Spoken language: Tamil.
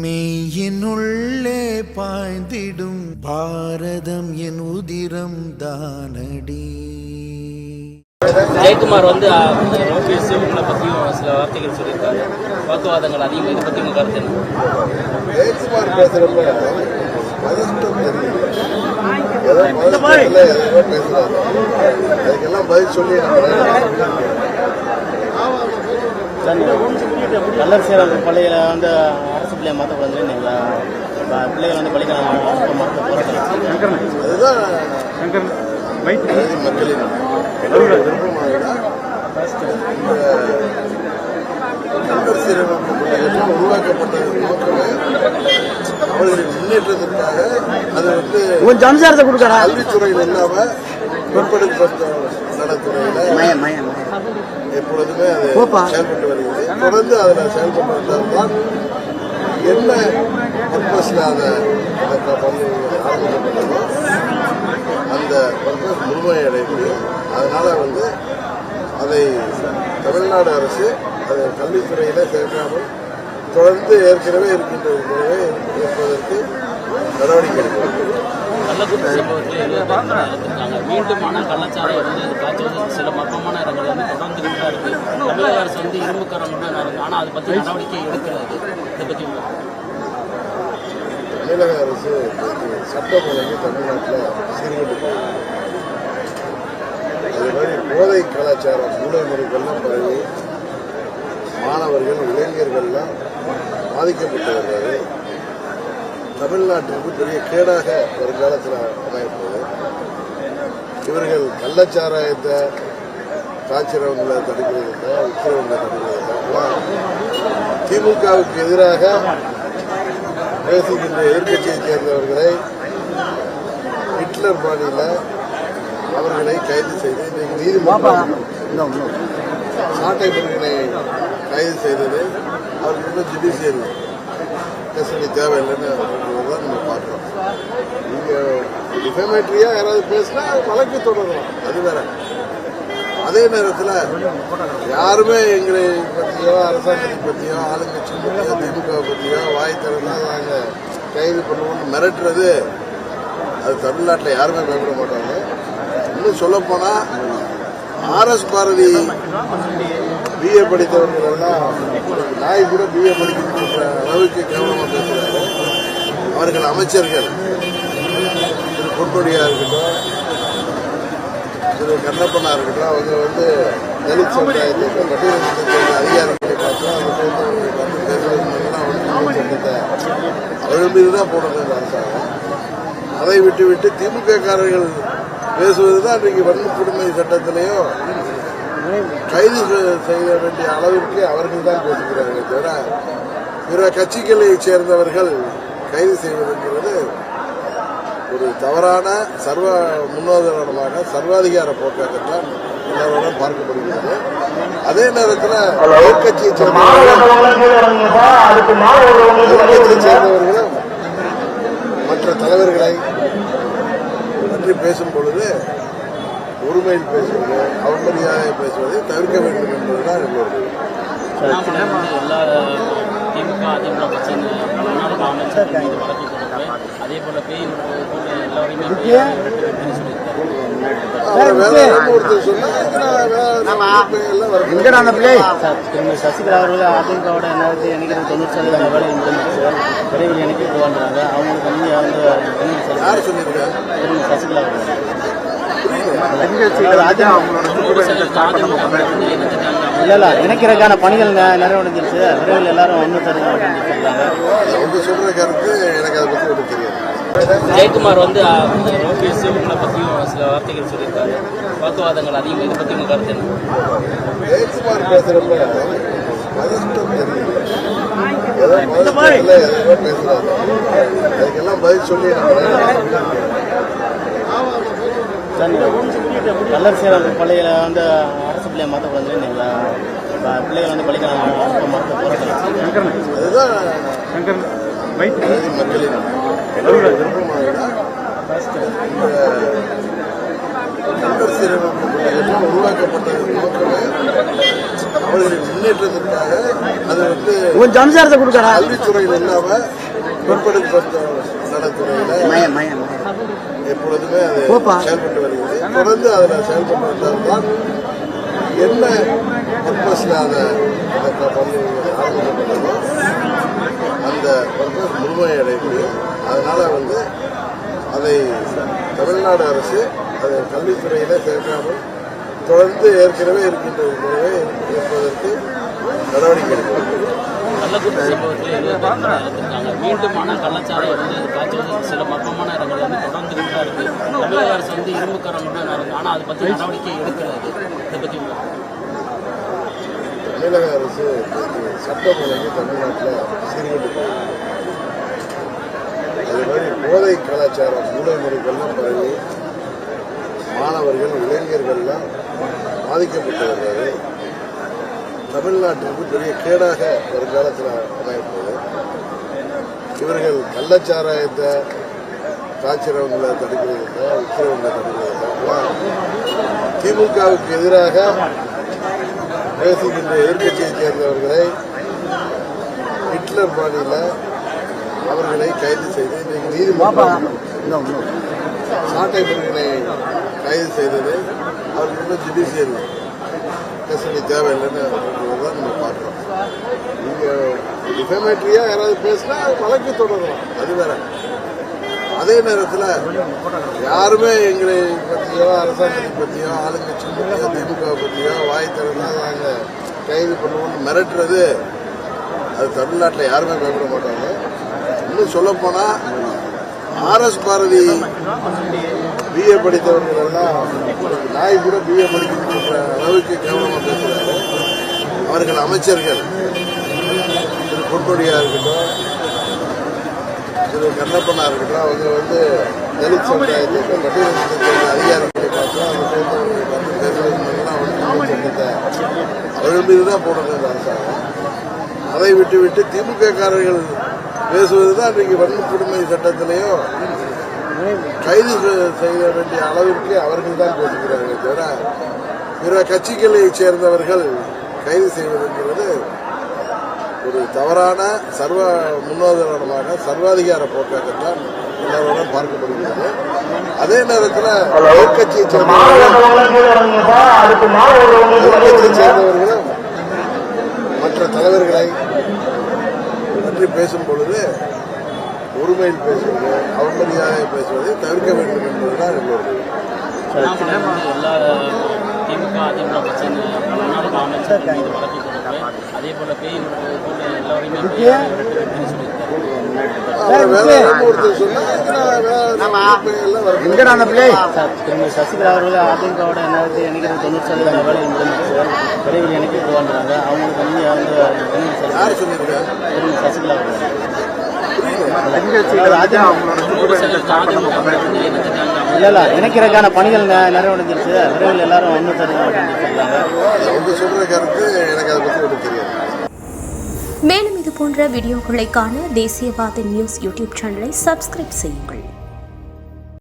மெய்யினுள்ளே பாய்ந்திடும் பாரதம் என் உதிரம் தானடி. ஜெயக்குமார் வந்து ஓபிஎஸ் இவங்களை பற்றியும் சில வார்த்தைகள் சொல்லியிருக்காரு. வாக்குவாதங்கள் அதிகம் இதை பற்றி உங்கள் கருத்து ஜெயக்குமார் ஏதோ அதுக்கெல்லாம் பதில் சொல்லி கல்லர் சேர பள்ளியில் வந்து அரசு பிள்ளையை மாற்றக்கூடாதுன்னு நீங்கள் பிள்ளைகளை வந்து பள்ளிக்கு மாற்ற போராட்டம் அதுதான் மக்களின் விருப்பமாக இந்த சீரமைப்பு பள்ளிகள் உருவாக்கப்பட்டது அவர்களின் முன்னேற்றத்திற்காக அது வந்து கொஞ்சம் அனுசாரத்தை கொடுக்கடா கல்வித்துறையில் இல்லாம பிற்படுத்தப்பட்ட நலத்துறையில எப்பொழுதுமே அது. செயல்பட்டு வருகிறது. தொடர்ந்து அதில் செயல்பட்டு வந்தால்தான் என்ன பர்பஸ்ல அதை அந்த ஆரம்பிக்கப்பட்டதோ அந்த பர்பஸ் முழுமையடைய முடியும் அதனால வந்து அதை தமிழ்நாடு அரசு அதை கல்வித்துறையில சேர்க்காமல் தொடர்ந்து ஏற்கனவே இருக்கின்ற போலவே இருப்பதற்கு நடவடிக்கை எடுக்க வேண்டும் கள்ளக்குறிச்சி மீண்டும் ஆனால் கள்ளச்சாலை வந்து அது காய்ச்சல் சில மர்மமான இடங்கள் வந்து தொடர்ந்து தான் இருக்கு தமிழக அரசு வந்து இரும்பு கரம் இருக்கு ஆனால் அதை பற்றி நடவடிக்கை எடுக்கிறது இதை பற்றி உங்க- தமிழக அரசு சட்டம் ஒழுங்கு தமிழ்நாட்டில் சீர்கட்டு அது மாதிரி போதை கலாச்சாரம் மூலை முறைகள்லாம் பரவி மாணவர்கள் இளைஞர்கள்லாம் பாதிக்கப்பட்டு வருகிறது தமிழ்நாட்டிற்கு பெரிய கேடாக வருங்காலத்தில் அமையப்போகுது. இவர்கள் கள்ளச்சாராயத்தை காய்ச்சறவங்களை தடுக்கிறதுக்கு விற்கிறவங்களை தடுக்கிறதுக்கெல்லாம் திமுகவுக்கு எதிராக பேசுகின்ற எதிர்க்கட்சியைச் சேர்ந்தவர்களை ஹிட்லர் பாணியில அவர்களை கைது செய்து இன்றைக்கு நீதிமன்றம் சாட்டை முருகனை கைது செய்தது. இன்னும் ஜுடிஷியல் கஸ்டடி தேவையில்லைன்னு தான் நம்ம பார்க்குறோம். நீங்க டிஃபமேட்ரியா யாராவது பேசினா வழக்கு தொடரலாம். அது வேற. அதே நேரத்தில் யாருமே எங்களை பற்றியோ அரசாங்கத்தை பற்றியோ ஆளுங்கட்சி பற்றியோ திமுக பற்றியோ வாய் திறந்தால் நாங்கள் கைது பண்ணுவோம்னு மிரட்டுறது அது தமிழ்நாட்டில் யாருமே பயப்பட மாட்டாங்க. இன்னும் சொல்லப்போனால் ஆர்எஸ் பாரதி பிஏ படித்தவர்கள் நாய் கூட பிஏ படிக்கின்ற அளவுக்கு கேவலமாக பேசுகிறாரு அவர்கள் அமைச்சர்கள். திரு பொன்முடியா இருக்கட்டும் திரு கண்ணப்பனா இருக்கட்டும் அவங்க வந்து தலித் சமுதாயத்தை பட்டியலினத்தை அதிகாரிகளை பார்த்தோம் அந்த சேர்ந்தவர்களை பார்த்து சட்டத்தை அவர்கள் மீது தான் போடுறது அரசாங்கம். அதை விட்டு விட்டு திமுக காரர்கள் பேசுவது தான் இன்றைக்கு வன்முறை சட்டத்திலேயோ கைது செய்ய வேண்டிய அளவிற்கு அவர்கள் தான் பேசுகிறார்கள் தவிர பிற கட்சிகளை சேர்ந்தவர்கள் கைது செய்வதுங்கிறது ஒரு தவறான சர்வ முன்னோதாரணமாக சர்வாதிகார போக்காகத்தான் எல்லாரோட பார்க்கப்படுகிறது. அதே நேரத்தில் எதிர்கட்சியை சேர்ந்தவர்களும் சேர்ந்தவர்களும் மற்ற தலைவர்களை பற்றி பேசும் பொழுது ஒருமையில் பேசுவது அவமரியாதை பேசுவதை தவிர்க்க வேண்டும் என்பதுதான் எங்களுடைய எல்லா திமுக அதிமுக அதே போல பேய் சசிகலா அவர்கள் அதிமுகவோட என்னாவது நினைக்கிறது தொண்ணூறு சதவீதம் வேலை விரைவில் எனக்கு போவாங்க அவங்களுக்கு வந்து சசிகலா அவர்கள். அதிமுக வந்து இணைஞ்சிட்டாங்க இல்ல இல்ல இணைக்கிறதுக்கான பணிகள் நெ- நிறைவடைஞ்சிருச்சு விரைவில் எல்லாரும் ஒன்று தருங்க அவங்க சொல்ற கருத்து எனக்கு அதை பத்தி ஒன்றும் தெரியாது. ஜெயக்குமார் வந்து ஓபிஎஸ் இவங்களை பற்றியும் சில வார்த்தைகள் சொல்லியிருக்காரு. வாக்குவாதங்கள் அதிகம். இதை பற்றி உங்கள் கருத்து என்ன? ஜெயக்குமார் ஏதோ அதுக்கெல்லாம் பதில் சொல்லி கல்லர் சேர பள்ளியில் வந்து அரசு பிள்ளையை மாற்றக்கூடாதுன்னு நீங்கள் பிள்ளைகளை வந்து பள்ளிக்கு மாற்ற போராட்டம் அதுதான் மக்களின் சீரமைப்பு கழகத்தில் உருவாக்கப்பட்ட அவர்களின் முன்னேற்றத்திற்காக அது வந்து சம்சாரத்தை கொடுக்கறா? கல்வித்துறையில் இல்லாம பிற்படுத்தப்பட்ட நலத்துறையில எப்பொழுதுமே அது. செயல்பட்டு வருகிறது. தொடர்ந்து அதில் செயல்பட்டு தான் என்ன பர்பஸில் அதை அந்த க- ஆரம்பிக்கப்பட்டதோ அந்த பர்பஸ் முழுமையடைய அதனால் வந்து அதை தமிழ்நாடு அரசு அதை கல்வித்துறையில் சேர்க்காமல் தொடர்ந்து ஏற்கனவே இருக்கின்ற முறையை இருப்பதற்கு நடவடிக்கை எடுக்கிறது கள்ளக்குறிச்சி சம்பவத்தில் எழுபது மீண்டும் ஆனால் கள்ளச்சாலை வந்து காய்ச்சல் சில மர்மமான இடங்கள் வந்து தொடர்ந்துகிட்டு தான் இருக்கு தமிழக அரசு வந்து இரும்பு கரம் தான் ஆனால் அதை பற்றி நடவடிக்கை எடுக்கிறது இதை பற்றி தமிழக அரசு சட்டம் ஒழுங்கு தமிழ்நாட்டில் சீர்கெட்டு அது மாதிரி போதை கலாச்சாரம் மூலமுறைகள்லாம் பரவி மாணவர்கள் இளைஞர்கள்லாம் பாதிக்கப்பட்டு வருகிறது தமிழ்நாட்டிற்கு பெரிய கேடாக வருங்காலத்தில் அமையப்போகுது. இவர்கள் கள்ளச்சாராயத்தை காய்ச்சறவங்களை தடுக்கிறதுல விற்கிறவங்களை தடுக்கிறதுல திமுகவுக்கு எதிராக பேசுகின்ற எதிர்க்கட்சியைச் சேர்ந்தவர்களை ஹிட்லர் பாணியில் அவர்களை கைது செய்து இன்றைக்கு நீதிமன்றம் சாட்டை கைது செய்தது. இன்னும் ஜுடிஷியல் கஸ்டடி தேவையில்லைன்னு தான் நம்ம பார்க்குறோம். நீங்கள் டிஃபமேட்ரியாக யாராவது பேசினா வழக்கு தொடரலாம் அது வேற. அதே நேரத்தில் யாருமே எங்களை பற்றியோ அரசாங்கத்தை பற்றியோ ஆளுங்கட்சி பற்றியோ திமுக பற்றியோ வாய் திறந்தா நாங்கள் கைது பண்ணுவோம்னு மிரட்டுறது அது தமிழ்நாட்டில் யாருமே பயப்பட மாட்டாங்க. இன்னும் சொல்லப்போனால் ஆர்எஸ் பாரதி பிஏ படித்தவர்கள் நாய் கூட பிஏ படிக்கின்ற அளவுக்கு கேவலமாக பேசுகிறாரு அவர்கள் அமைச்சர்கள். திரு பொன்முடியா இருக்கட்டும் திரு கண்ணப்பனா இருக்கட்டும் அவங்க வந்து தலித் சமுதாயத்தை பட்டியலினத்தை சேர்ந்த அதிகாரிகளை பார்த்தோம் அவங்க சேர்ந்தவர்களை பார்த்து வந்து சட்டத்தை அவர்கள் மீது தான் போடுறது அரசாங்கம். அதை விட்டு விட்டு திமுக காரர்கள் பேசுவது தான் இன்றைக்கு வன்கொடுமை சட்டத்திலேயோ கைது செய்ய வேண்டிய அளவிற்கு அவர்கள் தான் பேசுகிறார்கள் தவிர பிற கட்சிகளை சேர்ந்தவர்கள் கைது செய்வதென்கிறது ஒரு தவறான சர்வ முன்னோதாரணமாக சர்வாதிகார போக்காகத்தான் எல்லாரோடும் பார்க்கப்படுகிறது. அதே நேரத்தில் எதிர்கட்சியை சேர்ந்தவர்கள் எதிர்க்கட்சியை சேர்ந்தவர்களும் மற்ற தலைவர்களை பற்றி பேசும் பொழுது ஒருமையில் பேசுவது அவமரியாதை பேசுவதை தவிர்க்க வேண்டும் என்பதுதான் எங்களுடைய திமுக அதிமுக கொடுக்குறேன் அதே போல பேய் திரும்ப சசிகலா அவர்கள் அதிமுகவோட என்னது எண்ணிக்கை தொண்ணூறு சதவீத வேலை விரைவில் எனக்கு போவாங்க அவங்களுக்கு வந்து சசிகலா அவர்கள். இல்ல இல்ல இணைக்கிறதுக்கான பணிகள் நிறைவடைஞ்சிருச்சு. விரைவில் எல்லாரும் ஒன்று மேலும் இது போன்ற வீடியோக்களை காண தேசியவாத நியூஸ் யூடியூப் சேனலை சப்ஸ்கிரைப் செய்யுங்கள்.